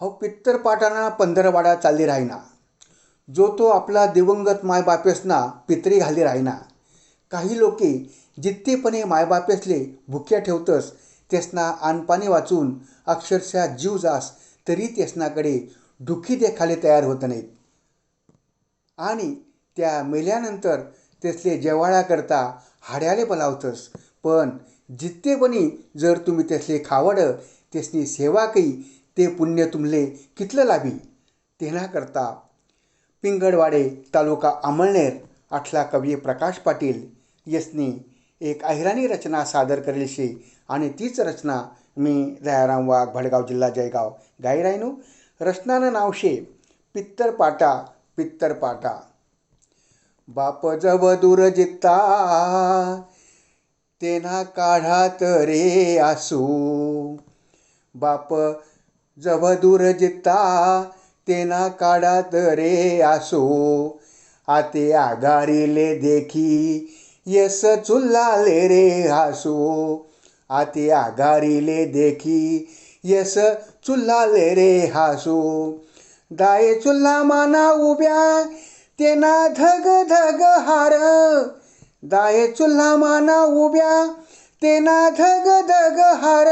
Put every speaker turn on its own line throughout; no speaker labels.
हो पित्तर पाटाना पंधरवाडा चालली राहिना. जो तो आपला दिवंगत मायबापेसना पित्री घाली राहिना. काही लोके जित्तेपणे मायबापेसले भुक्या ठेवतस तेसना आणपाणी वाचून अक्षरशः जीव जास तरी तेसनाकडे दुःखी देखाले तयार होत नाहीत. आणि त्या मेल्यानंतर तेसले जेवाळ्याकरता हाड्याले बोलावतस पण जित्तेपणी जर तुम्ही तेसले खावडं तेसनी सेवा कई ते पुण्य तुमले कितलं लाभी? तेनाकरता पिंगडवाडे तालुका अमळनेर आठला कवी प्रकाश पाटील यसनी एक अहिराणी रचना सादर करेल शे आणि तीच रचना मी दयाराम वाघ भडगाव जिल्हा जयगाव गाई राहिनो रचनानं नाव शे पित्तर पाटा पित्तर पाटा. बाप जव दूर जित्ता तेना काढात रे आसू. बाप जवदूर जित्ता तेना काढात रे आसो. आते आगारीले देखी यस चुल्लाले रे हासू. आते आगारीले देखी यस चुल्लाले रे हासो. दाये चुल्ला माना उभ्या तेना धग धग हार. दाये चुल्हा माना उभ्या तेना धग धग हार.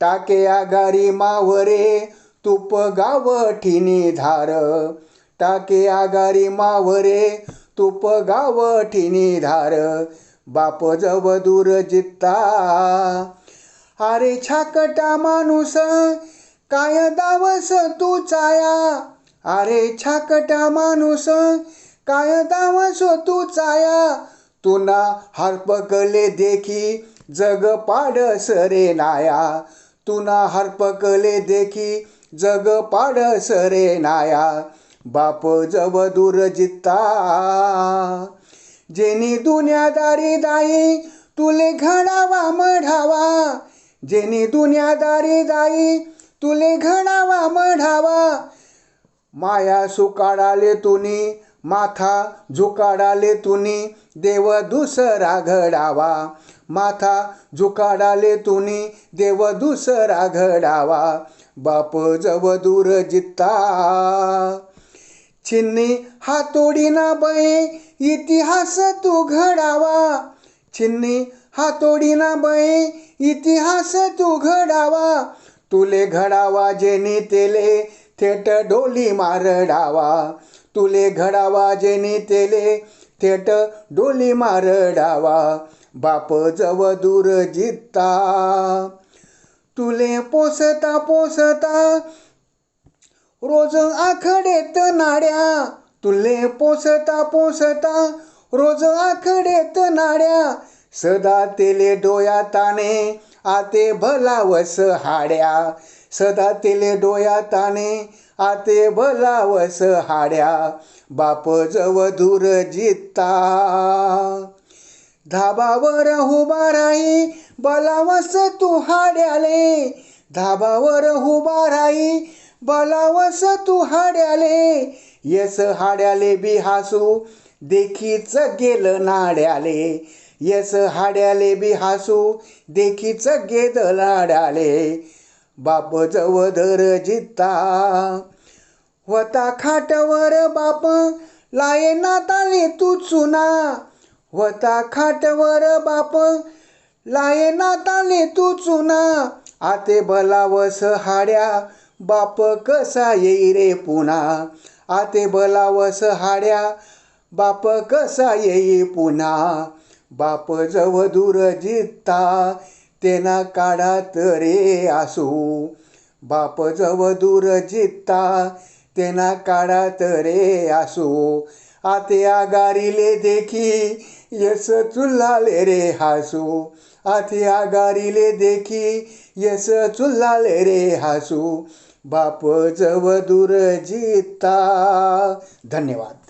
टाके आगारी मावरे तुप गावठीनी धार. टाके आगारी मावरे तुप गावठीनी धार. बाप जव दूर जित्ता. अरे छाकटा माणूस काय दावस तू चाया? अरे छाकटा माणूस काय दावस तू चाया? तुना हरपकले देखी जग पाडस रे नाया. तुना हरपकले देखी जग पाडस रे नाया बाप जव दूर जित्ता. जेनी दुनियादारी दाई तुले घडावा मढावा. जेनी दुनियादारी दाई तुले घडावा मढावा. माया सुकाडाले तुनी माथा झुकाडाले तुनी देव दुसरा घडावा माथा झुकाडाले तुनी देव दुसरा घडावा बाप जव दूर जित्ता. छिन्नी हातोडीना बये इतिहास तू घडावा. छिन्नी हातोडीना बये इतिहास तू घडावा. तुले घडावा जेनी तेले थेट डोली मारडावा. तुले घडावा जेने तेले थेट डोली मारडावा. बाप जव दूर जित्ता. तुले पोसता पोसता रोज आखडेत नाड्या. तुले पोसता पोसता रोज आखडेत नाड्या. सदा तेले डोया ताने आते भलावस हाड्या. सदा तेले डोया ताने आते भलावस हाड्या बाप जव दूर जिता धाबावर उभा राही बलावस तू हाड्याले. धाबावर उभा राही बलावस तू हाड्याले. यस हाड्याले बी हासू देखीच गेलं नाड्याले. यस हाड्याले बी हासू देखीच गेद लाड्याले बाप जवधर जिता. जित्ता वता खाटवर बाप लाये नाताले तू चुना. वता खाटवर बाप लाये नाताले तू चुना. आते बलावस हाड्या बाप कसा येई रे पुन्हा आते बलावस हाड्या बाप कसा येई पुन्हा बाप जव दूर जित्ता तेना काढा रे आसू. बाप जव दूर जित्ता तेना काढा रे आसू. आते आगारिले देखी यस चुल्लाले रे हासू. आते आगारिले देखी यस चुल्लाले रे हासू. बाप जव दूर जित्ता. धन्यवाद.